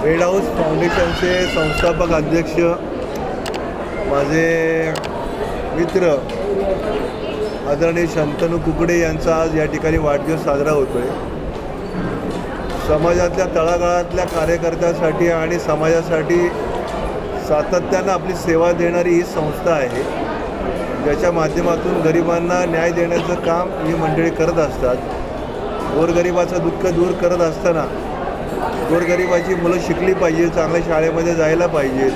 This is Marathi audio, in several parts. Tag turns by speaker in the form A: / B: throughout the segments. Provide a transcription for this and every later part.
A: रेड हाऊस फाउंडेशनचे संस्थापक अध्यक्ष माझे मित्र आदरणीय शंतनू कुकडे यांचा आज या ठिकाणी वाढदिवस साजरा होतो आहे समाजातल्या तळागाळातल्या कार्यकर्त्यासाठी आणि समाजासाठी सातत्यानं आपली सेवा देणारी ही संस्था आहे. ज्याच्या माध्यमातून गरिबांना न्याय देण्याचं काम ही मंडळी करत असतात. गोरगरिबाचं दुःख दूर करत असताना गोरगरिबाची मुलं शिकली पाहिजे चांगल्या शाळेमध्ये जायला पाहिजेत.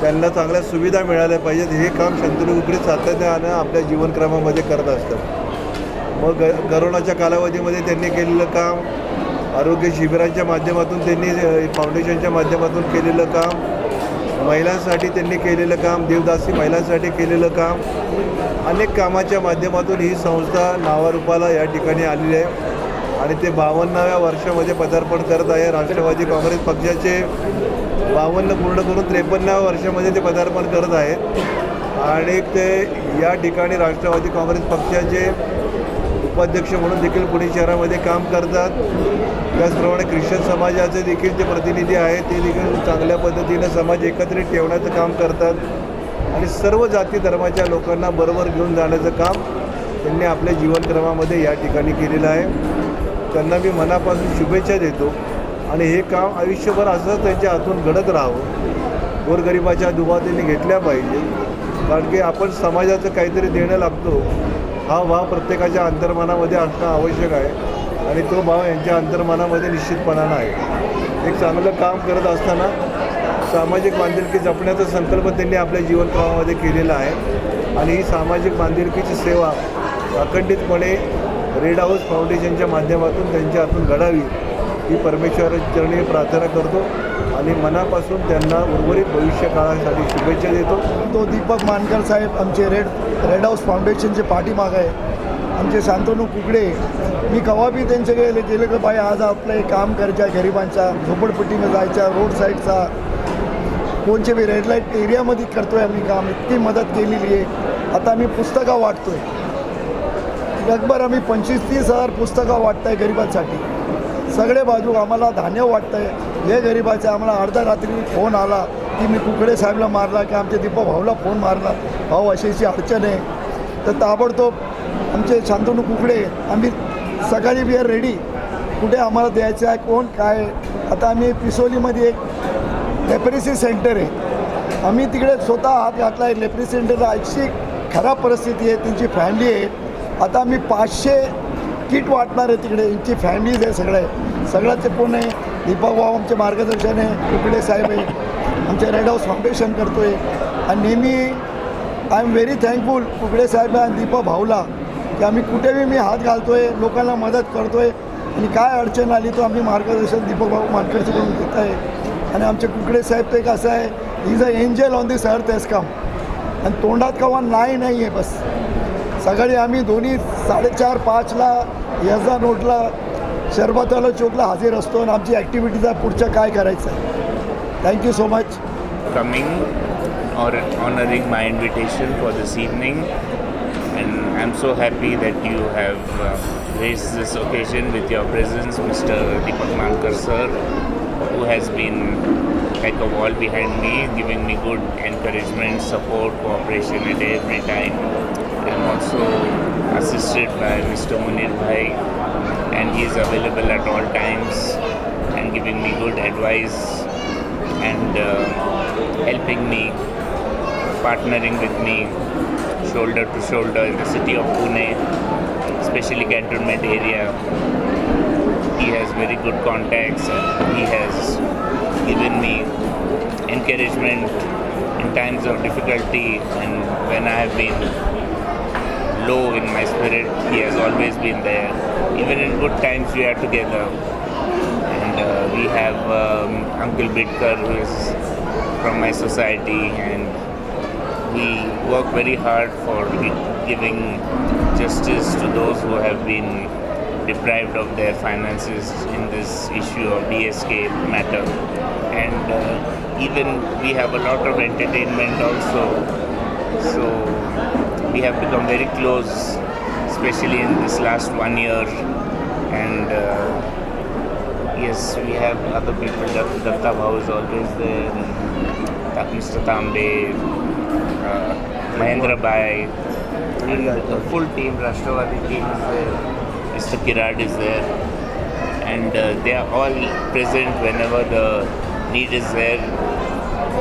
A: त्यांना चांगल्या सुविधा मिळाल्या पाहिजेत. हे काम शंतनू कुकडे सातत्यानं आपल्या जीवनक्रमामध्ये करत असतात. मग ग करोनाच्या कालावधीमध्ये त्यांनी केलेलं काम आरोग्य शिबिरांच्या माध्यमातून त्यांनी फाउंडेशनच्या माध्यमातून केलेलं काम महिलांसाठी त्यांनी केलेलं काम देवदासी महिलांसाठी केलेलं काम अनेक कामाच्या माध्यमातून ही संस्था नावारूपाला या ठिकाणी आलेली आहे. आणि ते बावन्नाव्या वर्षामध्ये पदार्पण करत आहे राष्ट्रवादी काँग्रेस पक्षाचे बावन्न पूर्ण करून त्रेपन्नाव्या वर्षामध्ये ते पदार्पण करत आहेत आणि ते या ठिकाणी राष्ट्रवादी काँग्रेस पक्षाचे उपाध्यक्ष म्हणून देखील पुणे शहरामध्ये काम करतात. त्याचप्रमाणे ख्रिश्चन समाजाचे देखील ते प्रतिनिधी आहेत ते देखील चांगल्या पद्धतीनं समाज एकत्रित ठेवण्याचं काम करतात. आणि सर्व जाती धर्माच्या लोकांना बरोबर घेऊन जाण्याचं काम त्यांनी आपल्या जीवनक्रमामध्ये या ठिकाणी केलेलं आहे. त्यांना मी मनापासून शुभेच्छा देतो. आणि हे काम आयुष्यभर असंच त्यांच्या हातून घडत राहावं. गोरगरिबाच्या दुवा त्यांनी घेतल्या पाहिजे. कारण की आपण समाजाचं काहीतरी देणं लागतो. हा भाव प्रत्येकाच्या अंतर्मनामध्ये असणं आवश्यक आहे. आणि तो भाव यांच्या अंतर्मनामध्ये निश्चितपणानं आहे एक चांगलं काम करत असताना सामाजिक बांधिलकी जपण्याचा संकल्प त्यांनी आपल्या जीवनक्रमामध्ये केलेला आहे. आणि ही सामाजिक बांधिलकीची सेवा अखंडितपणे रेड हाऊस फाउंडेशनच्या माध्यमातून त्यांच्या हातून घडावी ही परमेश्वराचरणी प्रार्थना करतो आणि मनापासून त्यांना उर्वरित भविष्य काळासाठी शुभेच्छा देतो.
B: तो दीपक मानकर साहेब आमचे रेड रेड हाऊस फाउंडेशनचे पाठीमाग आहे. आमचे शांतनू कुकडे मी कवा बी त्यांचे गेले गेले की बाई आज आपलं हे काम करायचं आहे गरिबांच्या झोपडपट्टीनं जायच्या रोड साईडचा. कोणचे बी रेड लाइट एरियामध्ये करतोय आम्ही काम इतकी मदत केलेली आहे. आता आम्ही पुस्तकं वाटतोय. जगभर आम्ही पंचवीस तीस हजार पुस्तकं वाटताय गरिबांसाठी. सगळे बाजू आम्हाला धान्य वाटतंय. हे गरिबाचे आम्हाला अर्ध्या रात्री फोन आला की मी कुकडे साहेबला मारला की आमच्या दीपक भाऊला फोन मारला. भाऊ अशी अशी अडचण आहे. तर ताबडतोब आमचे शांतनू कुकडे आम्ही सकाळी बी रेडी कुठे आम्हाला द्यायचं आहे कोण काय? आता आम्ही पिसोलीमध्ये एक लेप्रेसी सेंटर आहे. आम्ही तिकडे स्वतः हात घातला आहे लेप्रेसी सेंटरला अशी खराब परिस्थिती आहे त्यांची फॅमिली आहे. आता आम्ही पाचशे किट वाटणार आहे तिकडे. यांची फॅमिलीज आहे सगळे. सगळ्याचे पूर्ण आहे. दीपक भाऊ आमचे मार्गदर्शन आहे. कुकडे साहेब आहे. आमचे रेड हाऊस फाउंडेशन करतो आहे आणि नेहमी I am very thankful Kukade साहेब आणि दीपक भाऊला की आम्ही कुठेही मी हात घालतो आहे लोकांना मदत करतो आहे आणि काय अडचण आली तो आम्ही मार्गदर्शन दीपक भाऊ मानकरच्याकडून घेत आहे आणि आमचे कुकडे साहेब ते कसं आहे? Is a angel on this earth as काम आणि तोंडात कवा नाही नाही आहे बस. सकाळी आम्ही दोन्ही साडेचार पाचला यजा नोटला शरबताला चोकला हजर असतो आणि आमची ॲक्टिव्हिटीज आहे पुढच्या काय करायचं? आहे thank you so much
C: coming or honouring my invitation for this evening and I am so happy that you have race this occasion with your presence mister Deepak Mankar sir who has been like a wall behind me giving me good encouragement support cooperation at every time I'm also assisted by Mr. Munir Bhai, and he is available at all times and giving me good advice and uh, helping me, partnering with me shoulder to shoulder in the city of Pune, especially cantonment area. He has very good contacts and he has given me encouragement in times of difficulty and when I have been low in my spirit, he has always been there. Even in good times, we are together. And uh, we have um, Uncle Bidkar who is from my society and we work very hard for giving justice to those who have been deprived of their finances in this issue of DSK matter. And uh, even we have a lot of entertainment also. So we have become very close especially in this last one year and uh, yes, we have other people. Datta Bhau is always there. Mr. Tambe, uh, Mahendra Bhai, and the full team, Rashtravari team is there. Mr. Kirad is there. And uh, they are all present whenever the need is there.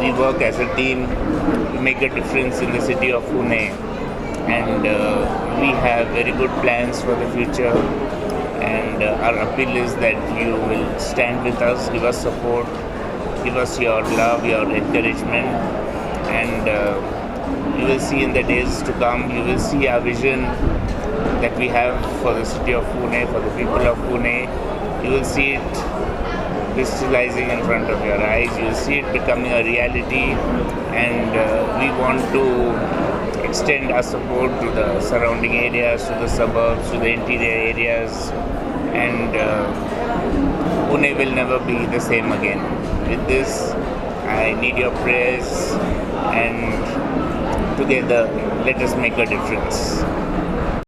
C: We work as a team to make a difference in the city of Pune. And uh, we have very good plans for the future. And uh, our appeal is that you will stand with us, give us support, give us your love, your encouragement, and uh, you will see in the days to come, you will see our vision that we have for the city of Pune, for the people of Pune. You will see it crystallizing in front of your eyes, you will see it becoming a reality, and uh, we want to extend our support to the surrounding areas, to the suburbs, to the interior areas, and uh, Pune will never be the same again. With this, I need your prayers, and together, let us make a difference.